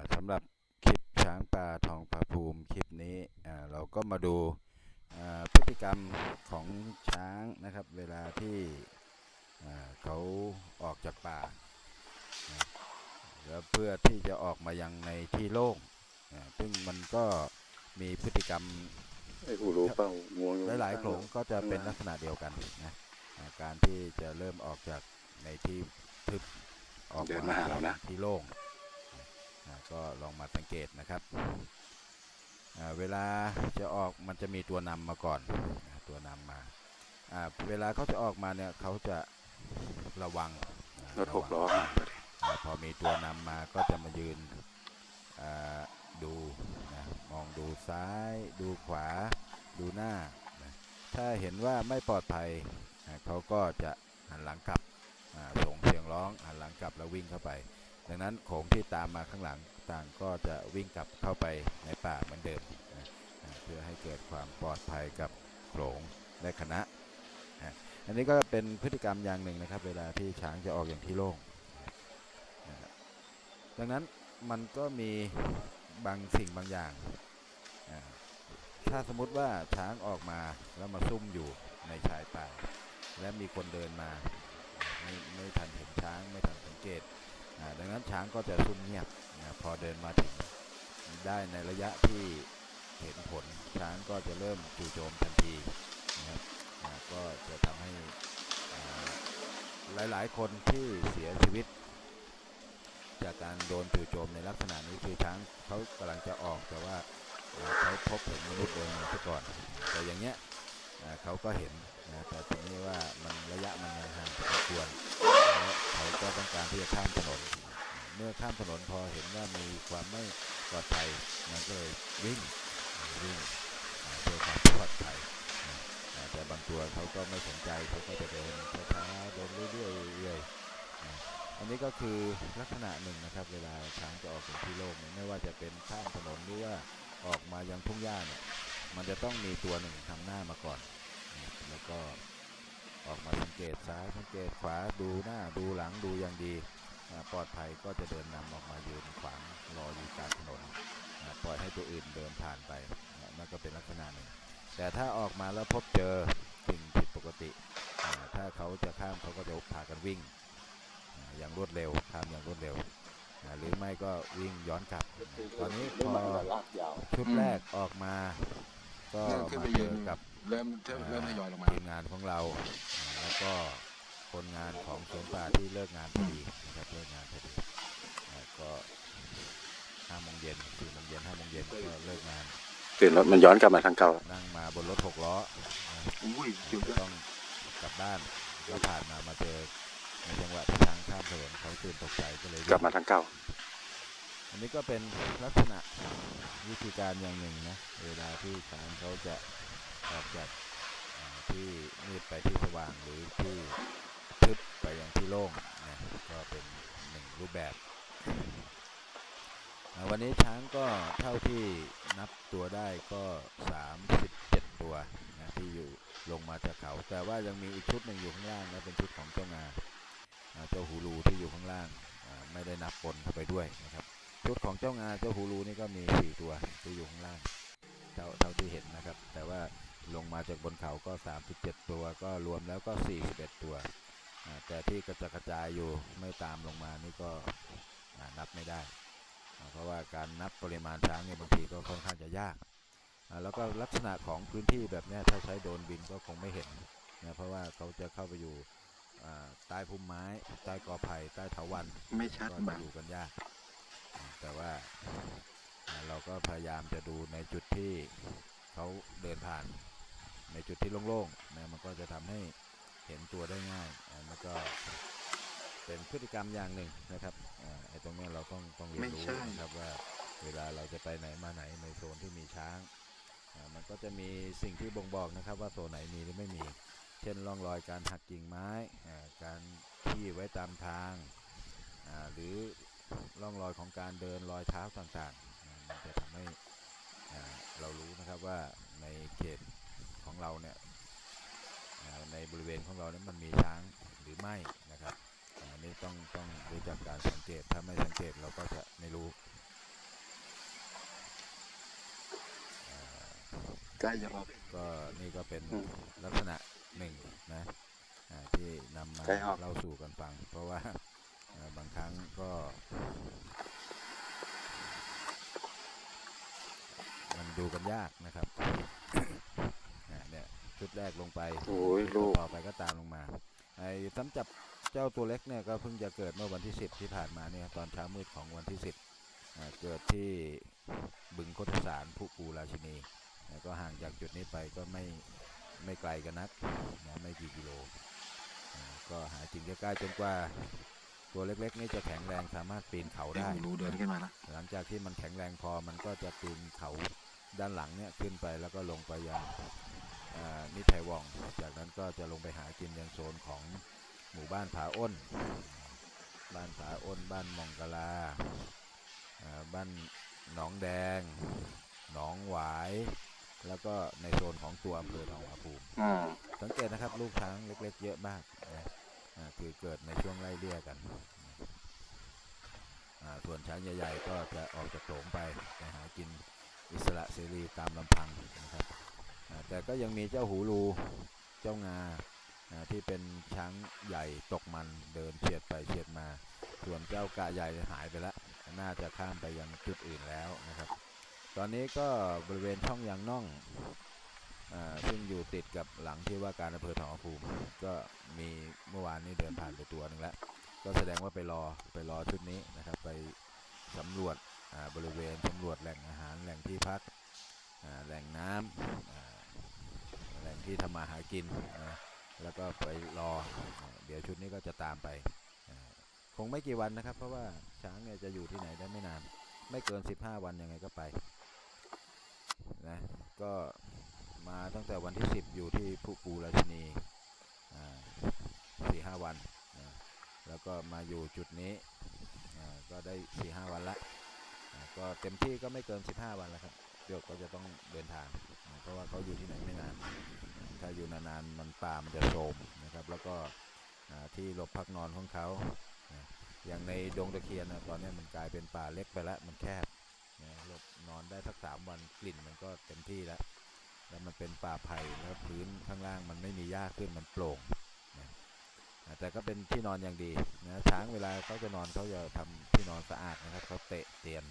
าสำหรับคลิปช้างป่าทองผาภูมิคลิปนี้อ่าเราก็มาดูอ่าพฤติกรรมของช้างนะครับ เวลาที่อ่าเขาออกจากป่านะแล้วเพื่อที่จะออกมายังในที่โล่งอ่าซึ่งมันก็มีพฤติกรรมไอ้กูรู้เปล่างวงอยู่หลายๆโขลงก็จะเป็นลักษณะเดียวกันนะอ่าการที่จะเริ่มออกจากในที่ทึบออกเดินมาหาเรานะที่โล่งอ่า ก็ลองมาสังเกตนะครับอ่าเวลาจะออกมันจะมีตัวนำมาก่อนอ่าตัวนำมาอ่าเวลาเขาจะออกมาเนี่ยเขาจะระวังอ่ารถหกล้อระวังอ่าพอมีตัวนำมาก็จะมายืนอ่าดูนะมองดูซ้าย ดูขวา ดูหน้านะถ้าเห็นว่าไม่ปลอดภัยอ่าเขาก็จะหันหลังกลับอ่าส่งเสียงร้องหันหลังกลับแล้ววิ่งเข้าไป ดังนั้นโขงที่ตามมาข้างหลังต่างก็จะวิ่งกลับเข้าไปในป่าเหมือนเดิมนะเพื่อให้เกิดความปลอดภัยกับโขลงและคณะนะอันนี้ก็เป็นพฤติกรรมอย่างหนึ่งนะครับ เวลาที่ช้างจะออกอย่างที่โล่งนะดังนั้นมันก็มีบางสิ่งบางอย่าง ถ้าสมมติว่าช้างออกมาแล้วมาซุ่มอยู่ในชายป่า และมีคนเดินมา ไม่ไม่ทันเห็นช้างไม่ทันสังเกต ดังนั้นช้างก็จะซุ่มเงียบนะพอเดินมาถึงได้ในระยะที่เห็นผลช้างก็จะเริ่มจู่โจมทันทีนะครับก็จะทำให้อ่าหลาย ๆ คนที่เสียชีวิต จากการโดนจู่โจมในลักษณะนี้คือช้างเขากำลังจะออกแต่ว่าเขาพบเห็นมนุษย์เดินมาซะก่อน แต่อย่างเงี้ยเขาก็เห็นนะแต่ทีนี้ว่ามันระยะมันยังห่างพอควรแล้วเขาก็ต้องการที่จะข้ามถน มื่อข้ามถนนพอเห็นว่ามีความไม่ปลอดภัยมันก็เลยวิ่งวิ่งเพื่อความปลอดภัยอาแต่บางตัวเขาก็ไม่สนใจเขาก็จะเดินช้าๆเดินเรื่อยๆเรื่อยๆอันนี้ก็คือลักษณะหนึ่งนะครับ เวลาช้างจะออกจากที่โล่งไม่ว่าจะเป็นข้ามถนนหรือว่าออกมายังทุ่งหญ้าเนี่ยมันจะต้องมีตัวหนึ่งทำหน้ามาก่อน แล้วก็ออกมาสังเกตซ้ายสังเกตขวาดูหน้าดูหลังดูอย่างดี ปลอดภัยก็จะเดินนำออกมายืนขวางรออยู่กลางถนนอ่าปล่อยให้ตัวอื่นเดินผ่านไปอ่านั่นก็เป็นลักษณะหนึ่ง แต่ถ้าออกมาแล้วพบเจอสิ่งผิดปกติอ่าถ้าเขาจะข้ามเขาก็จะพากันวิ่งอ่าอย่างรวดเร็วข้ามอย่างรวดเร็วอ่าหรือไม่ก็วิ่งย้อนกลับ ตอนนี้พอลากยาวชุดแรกออกมาก็เริ่มขึ้นมาไปเจยือนกับเริ่มเริ่มเริ่มทยอยลงมาทีมงานของเราอ่าแล้วก็ คนงานของสวนป่าที่เลิกงานพอดีนะครับเลิกงานพอดีอ่าก็ห้าโมงเย็นสี่โมงเย็นห้าโมงเย็นก็เลิกงานตื่นรถมันย้อนกลับมาทางเก่านั่งมาบนรถหกล้อนะอุ้ยจุดก็ต้องกลับบ้านก็ผ่านมามาเจอในจังหวะที่ช้างข้ามถนนเขาตื่นตกใจก็เลยกลับมาทางเก่า อันนี้ก็เป็นลักษณะวิธีการอย่างหนึ่งนะเวลาที่ช้างเขาจะออกจากอ่าที่มืดไปที่สว่างหรือที่ ทึบไปยังที่โล่งนะก็เป็นหนึ่งรูปแบบ วันนี้ช้างก็เท่าที่นับตัวได้ก็ 37 ตัวนะที่อยู่ลงมาจากเขา แต่ว่ายังมีอีกชุดหนึ่งอยู่ข้างล่างนะเป็นชุดของเจ้างาเจ้าฮูลูที่อยู่ข้างล่างไม่ได้นับปนเข้าไปด้วยนะครับชุดของเจ้างาเจ้าฮูลูนี่ก็มีสี่ตัวที่อยู่ข้างล่างเท่าเท่าที่เห็นนะครับ แต่ว่าลงมาจากบนเขาก็ 37 ตัวก็รวมแล้วก็ 41 ตัวอ่า แต่ที่กระจดกระจายอยู่ไม่ตามลงมานี่ก็อ่านับไม่ได้อ่าเพราะว่าการนับปริมาณช้างเนี่ยบางทีก็ค่อนข้างจะยากอ่าแล้วก็ลักษณะของพื้นที่แบบเนี้ยถ้าใช้โดรนบินก็คงไม่เห็นนะเพราะว่าเขาจะเข้าไปอยู่อ่าใต้พุ่มไม้ใต้กอไผ่ใต้เถาวัลย์ไม่ชัดก็บัจะงดูกันยากอ่าแต่ว่าอ่าเราก็พยายามจะดูในจุดที่เขาเดินผ่าน ในจุดที่โล่งๆนะมันก็จะทำให้ เห็นตัวได้ง่ายอ่าแล้วก็เป็นพฤติกรรมอย่างหนึ่งนะครับอ่าไอ้ตรงเนี้ยเราต้องต้องเรียนรู้นะครับว่าเวลาเราจะไปไหนมาไหนในโซนที่มีช้างอ่ามันก็จะมีสิ่งที่บ่งบอกนะครับ ว่าโซนไหนมีหรือไม่มี เช่นร่องรอยการหักกิ่งไม้อ่าการที่ไว้ตามทางอ่าหรือร่องรอยของการเดินรอยเท้าต่างๆอ่ามันจะทำให้อ่าเรารู้นะครับว่าในเขตของเราเนี่ยอ่า ในบริเวณของเราเนี่ยมันมีช้างหรือไม่นะครับอันนี้ต้องต้องรู้จักการสังเกตถ้าไม่สังเกตเราก็จะไม่รู้กล้จะออกก็นี่ก็เป็นลักษณะหนึ่งนะที่นำมาเล่าสู่กันฟัง เพราะว่าบางครั้งก็มันดูกันยากนะครับ ชุดแรกลงไปโอ้ยลูกต่อไปก็ตามลงมาไอ้สำจับเจ้าตัวเล็กเนี่ยก็เพิ่งจะเกิดเมื่อวันที่ 10 ที่ผ่านมาเนี่ยตอนเช้ามืดของวันที่ 10อ่าเกิดที่บึงโคตสารภูปูราชินีนะก็ห่างจากจุดนี้ไปก็ไม่ไม่ไกลกันนักนะไม่กี่กิโลอ่าก็หาจริงจะใกล้จนกว่าตัวเล็กๆนี่จะแข็งแรงสามารถปีนเขาไอ้ได้หูรู้เดินขึ้นมาแล้วหลังจากที่มันแข็งแรงพอมันก็จะปีนเขาด้านหลังเนี่ยขึ้นไปแล้วก็ลงไปยังอ่า นิไทยวอง จากนั้นก็จะลงไปหากินยังโซนของหมู่บ้านผาอ้น บ้านผาอ้น บ้านมองกะลาอ่าบ้านหนองแดง หนองหวาย แล้วก็ในโซนของตัวอำเภอทองผาภูมิอืมสังเกตนะครับลูกช้างเล็กๆ เยอะมากนะอ่าคือเกิดในช่วงไล่เลี่ยกันอ่าส่วนช้างใหญ่ๆ ก็จะออกจากโขลงไปไปหากินอิสระเสรีตามลำพังนะครับอ่า แต่ก็ยังมีเจ้าหูรูเจ้างาที่เป็นช้างใหญ่ตกมันเดินเฉียดไปเฉียดมา ส่วนเจ้ากะใหญ่หายไปแล้วน่าจะข้ามไปยังจุดอื่นแล้วนะครับ ตอนนี้ก็บริเวณช่องยางน่องอซึ่งอยู่ติดกับหลังที่ว่าการอำเภอทองภูมิ ก็มีเมื่อวานนี้เดินผ่านไปตัวหนึ่งแล้ว ก็แสดงว่าไปรอไปรอชุดนี้นะครับ ไปสำรวจบริเวณสำรวจแหล่งอาหารแหล่งที่พักแหล่งน้ำ ที่ทำมาหากินนะแล้วก็ไปรอ เดี๋ยวชุดนี้ก็จะตามไป คงไม่กี่วันนะครับ เพราะว่าช้างเนี่ยจะอยู่ที่ไหนได้ไม่นาน ไม่เกิน 15 วันยังไงก็ไปนะก็มาตั้งแต่วันที่ 10 อยู่ที่ภูปูราชินีสี่ห้าวันอ่าแล้วก็มาอยู่จุดนี้อ่าก็ได้สี่ห้าวันละก็เต็มที่ก็ไม่เกิน 15 วันแล้วครับเดี๋ยวก็จะต้องเดินทาง เพราะว่าเขาอยู่ที่ไหน อยู่นานๆมันป่ามันจะโทรมนะครับ แล้วก็ที่หลบพักนอนของเขาอย่างในดงตะเคียนนะตอนนี้มันกลายเป็นป่าเล็กไปแล้วมันแคบนะหลบนอนได้สักสามวันกลิ่นมันก็เต็มที่แล้ว แล้วมันเป็นป่าไผ่แล้วพื้นข้างล่างมันไม่มีหญ้าขึ้นมันโปร่งนะแต่ก็เป็นที่นอนอย่างดีนะช้างเวลาเขาจะนอนเขาจะทำที่นอนสะอาดนะครับเขาเตะเตียน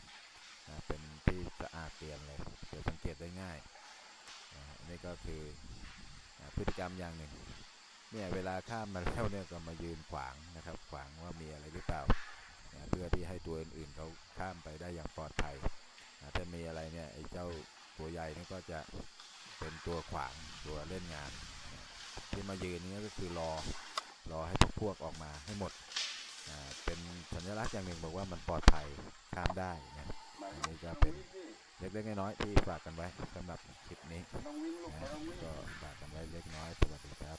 นะเป็นที่สะอาดเตียนเลยจะสังเกตได้ง่ายนะนี่ก็คือ พฤติกรรมอย่างหนึ่งเนี่ยเวลาข้ามมาแล้วเนี่ยก็มายืนขวางนะครับ ขวางว่ามีอะไรหรือเปล่าเพื่อที่ให้ตัวอื่นๆเขาข้ามไปได้อย่างปลอดภัยถ้ามีอะไรเนี่ยไอ้เจ้าตัวใหญ่นี่ก็จะเป็นตัวขวางตัวเล่นงาน ที่มายืนนี้ก็คือรอรอให้พวกพวกออกมาให้หมดเป็นสัญลักษณ์อย่างหนึ่งบอกว่ามันปลอดภัยข้ามได้นะอันนี้ก็เป็น เล็กๆน้อยๆที่ฝากกันไว้สำหรับคลิปนี้นะก็ฝากกันไว้เล็กน้อยสวัสดีครับ